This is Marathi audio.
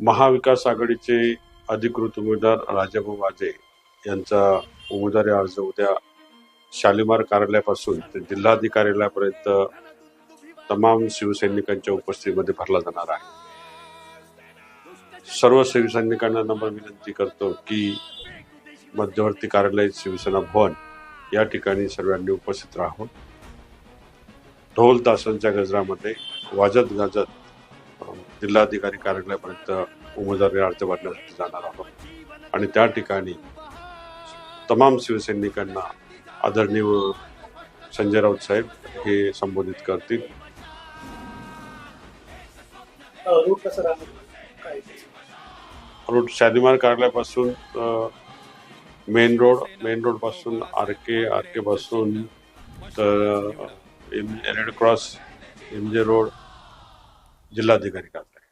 महाविकास आघाडीचे अधिकृत उमेदवार राजाभाऊ वाजे यांचा उमेदवारी अर्ज उद्या शालिमार कार्यालयापासून ते जिल्हाधिकार्यालयापर्यंत तमाम शिवसैनिकांच्या उपस्थितीमध्ये भरला जाणार आहे. सर्व शिवसैनिकांना नम्र विनंती करतो की मध्यवर्ती कार्यालय शिवसेना भवन या ठिकाणी सर्वांनी उपस्थित राहून ढोल तासांच्या गजरामध्ये वाजत गाजत जिल्हाधिकारी कार्यालयापर्यंत उमेदवारी अर्ज भरण्यासाठी जाणार आहोत. आणि त्या ठिकाणी तमाम शिवसैनिकांना आदरणीय संजय राऊत साहेब हे संबोधित करतील. रोड शालिमार कार्यालयापासून मेन रोड मेन रोडपासून आर के आर के पासून तर red cross M J road जिल्हाधिकारी कार्यालय